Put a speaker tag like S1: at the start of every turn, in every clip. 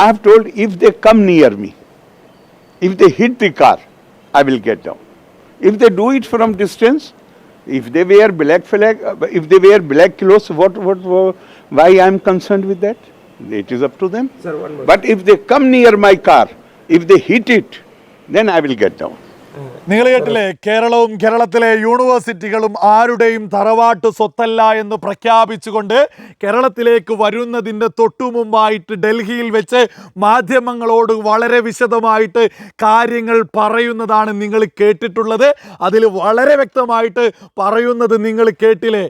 S1: I have told if they come near me, if they hit the car, I will get down. If they do it from distance, if they wear black flag, uh, if they wear black clothes, what, what, what why I am concerned with that? It is up to them.
S2: Sir.
S1: But if they come near my car, if they hit it, then I will get down.
S3: നിങ്ങൾ കേട്ടില്ലേ കേരളവും കേരളത്തിലെ യൂണിവേഴ്സിറ്റികളും ആരുടെയും തറവാട്ട് സ്വത്തല്ല എന്ന് പ്രഖ്യാപിച്ചുകൊണ്ട് കേരളത്തിലേക്ക് വരുന്നതിന്റെ തൊട്ടു മുമ്പായിട്ട് ഡൽഹിയിൽ വെച്ച് മാധ്യമങ്ങളോട് വളരെ വിശദമായിട്ട് കാര്യങ്ങൾ പറയുന്നതാണ് നിങ്ങൾ കേട്ടിട്ടുള്ളത്. അതിൽ വളരെ വ്യക്തമായിട്ട് പറയുന്നത് നിങ്ങൾ കേട്ടില്ലേ?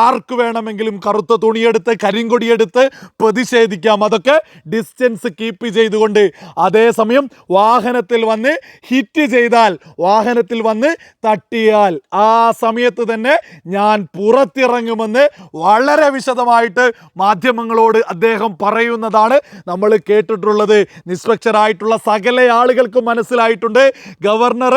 S3: ആർക്ക് വേണമെങ്കിലും കറുത്ത തുണിയെടുത്ത് കരിങ്കൊടിയെടുത്ത് പ്രതിഷേധിക്കാം. അതൊക്കെ ഡിസ്റ്റൻസ് കീപ്പ് ചെയ്തുകൊണ്ട് അതേസമയം വാഹനത്തിൽ വന്ന് ഹിറ്റ് ചെയ്താൽ വാഹനത്തിൽ വന്ന് തട്ടിയാൽ ആ സമയത്ത് തന്നെ ഞാൻ പുറത്തിറങ്ങുമെന്ന് വളരെ വിശദമായിട്ട് മാധ്യമങ്ങളോട് അദ്ദേഹം പറയുന്നതാണ് നമ്മൾ കേട്ടിട്ടുള്ളത്. നിഷ്പക്ഷരായിട്ടുള്ള സകല ആളുകൾക്കും മനസ്സിലായിട്ടുണ്ട്. ഗവർണർ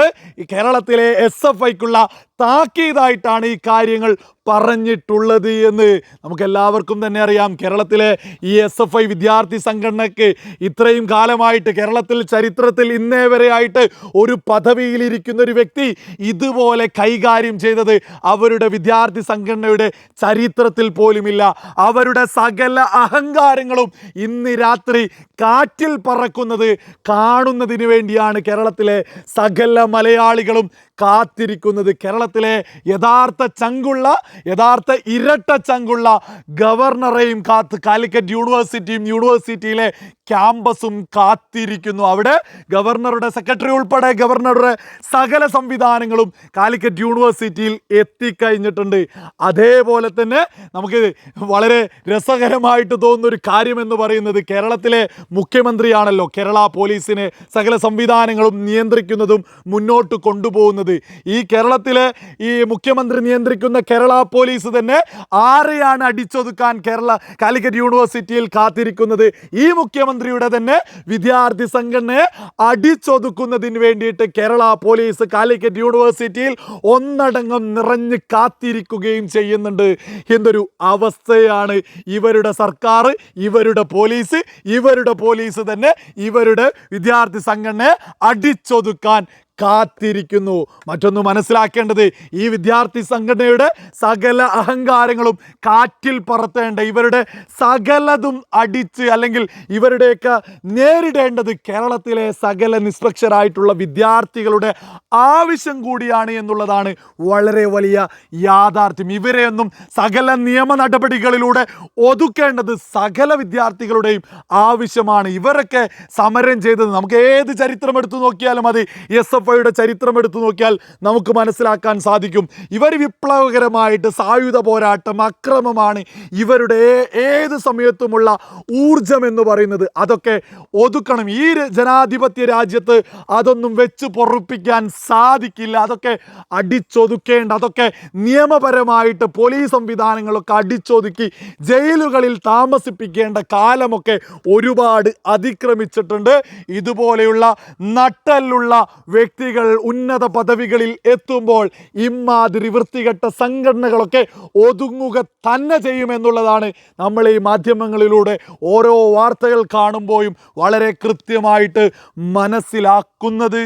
S3: കേരളത്തിലെ എസ് എഫ് ഐക്കുള്ള താക്കീതായിട്ടാണ് ഈ കാര്യങ്ങൾ പറഞ്ഞിട്ടുള്ളത് എന്ന് നമുക്കെല്ലാവർക്കും തന്നെ അറിയാം. കേരളത്തിലെ ഈ എസ് എഫ് ഐ വിദ്യാർത്ഥി സംഘടനയ്ക്ക് ഇത്രയും കാലമായിട്ട് കേരളത്തിൽ ചരിത്രത്തിൽ ഇന്നേ വരെ ആയിട്ട് ഒരു പദവിയിലിരിക്കുന്ന ഒരു വ്യക്തി ഇതുപോലെ കൈകാര്യം ചെയ്തത് അവരുടെ വിദ്യാർത്ഥി സംഘടനയുടെ ചരിത്രത്തിൽ പോലുമില്ല. അവരുടെ സകല അഹങ്കാരങ്ങളും ഇന്ന് രാത്രി കാറ്റിൽ പറക്കുന്നത് കാണുന്നതിന് വേണ്ടിയാണ് കേരളത്തിലെ സകല മലയാളികളും കാത്തിരിക്കുന്നത് കേരളത്തിലെ യഥാർത്ഥ ചങ്കുള്ള യഥാർത്ഥ ഇരട്ട ചങ്കുള്ള ഗവർണറെയും കാത്ത് കാലിക്കറ്റ് യൂണിവേഴ്സിറ്റിയും യൂണിവേഴ്സിറ്റിയിലെ ക്യാമ്പസും കാത്തിരിക്കുന്നു. അവിടെ ഗവർണറുടെ സെക്രട്ടറി ഉൾപ്പെടെ ഗവർണറുടെ സകല സംവിധാനങ്ങളും കാലിക്കറ്റ് യൂണിവേഴ്സിറ്റിയിൽ എത്തിക്കഴിഞ്ഞിട്ടുണ്ട്. അതേപോലെ തന്നെ നമുക്ക് വളരെ രസകരമായിട്ട് തോന്നുന്ന ഒരു കാര്യം എന്ന് പറയുന്നത് കേരളത്തിലെ മുഖ്യമന്ത്രിയാണല്ലോ. കേരള പോലീസിനെ സകല സംവിധാനങ്ങളും നിയന്ത്രിക്കുന്നതും മുന്നോട്ട് കൊണ്ടുപോകുന്നത് ഈ കേരളത്തിലെ ഈ മുഖ്യമന്ത്രി നിയന്ത്രിക്കുന്ന കേരള പോലീസ് തന്നെ ആരെയാണ് അടിച്ചൊതുക്കാൻ കേരള കാലിക്കറ്റ് യൂണിവേഴ്സിറ്റിയിൽ കാത്തിരിക്കുന്നത്? ഈ മുഖ്യമന്ത്രിയുടെ തന്നെ വിദ്യാർത്ഥി സംഘടനയെ അടിച്ചൊതുക്കുന്നതിന് വേണ്ടിയിട്ട് കേരള പോലീസ് കാലിക്കറ്റ് യൂണിവേഴ്സിറ്റിയിൽ ഒന്നടങ്കം നിറഞ്ഞ് കാത്തിരിക്കുകയും ചെയ്യുന്നുണ്ട്. എന്നൊരു അവസ്ഥയാണ് ഇവരുടെ സർക്കാർ ഇവരുടെ പോലീസ് ഇവരുടെ പോലീസ് തന്നെ ഇവരുടെ വിദ്യാർത്ഥി സംഘടനയെ അടിച്ചൊതുക്കാൻ കാത്തിരിക്കുന്നു. മറ്റൊന്ന് മനസ്സിലാക്കേണ്ടത് ഈ വിദ്യാർത്ഥി സംഘടനയുടെ സകല അഹങ്കാരങ്ങളും കാറ്റിൽ പറത്തേണ്ട ഇവരുടെ സകലതും അടിച്ച് അല്ലെങ്കിൽ ഇവരുടെയൊക്കെ നേരിടേണ്ടത് കേരളത്തിലെ സകല നിഷ്പക്ഷരായിട്ടുള്ള വിദ്യാർത്ഥികളുടെ ആവശ്യം കൂടിയാണ് എന്നുള്ളതാണ് വളരെ വലിയ യാഥാർത്ഥ്യം. ഇവരെയൊന്നും സകല നിയമ നടപടികളിലൂടെ ഒതുക്കേണ്ടത് സകല വിദ്യാർത്ഥികളുടെയും ആവശ്യമാണ്. ഇവരൊക്കെ സമരം ചെയ്തത് നമുക്ക് ഏത് ചരിത്രം എടുത്തു നോക്കിയാലും മതി എസ് എഫ് ഐയുടെ ചരിത്രം എടുത്തു നോക്കിയാൽ നമുക്ക് മനസ്സിലാക്കാൻ സാധിക്കും. ഇവർ വിപ്ലവകരമായിട്ട് സായുധ പോരാട്ടം അക്രമമാണ് ഇവരുടെ ഏത് സമയത്തുമുള്ള ഊർജം എന്ന് പറയുന്നത്. അതൊക്കെ ഒതുക്കണം. ഈ ജനാധിപത്യ രാജ്യത്ത് അതൊന്നും വെച്ച് പൊറുപ്പിക്കാൻ സാധിക്കില്ല. അതൊക്കെ അടിച്ചൊതുക്കേണ്ട അതൊക്കെ നിയമപരമായിട്ട് പോലീസ് സംവിധാനങ്ങളൊക്കെ അടിച്ചൊതുക്കി ജയിലുകളിൽ താമസിപ്പിക്കേണ്ട കാലമൊക്കെ ഒരുപാട് അതിക്രമിച്ചിട്ടുണ്ട്. ഇതുപോലെയുള്ള നട്ടലുള്ള വ്യക്തികൾ ഉന്നത പദവികളിൽ എത്തുമ്പോൾ ഇമാതിരി വൃത്തികെട്ട സംഘടനകളൊക്കെ ഒതുങ്ങുക തന്നെ ചെയ്യുമെന്നുള്ളതാണ് നമ്മൾ ഈ മാധ്യമങ്ങളിലൂടെ ഓരോ വാർത്തകൾ കാണുമ്പോഴും വളരെ കൃത്യമായിട്ട് മനസ്സിലാക്കുന്നത്.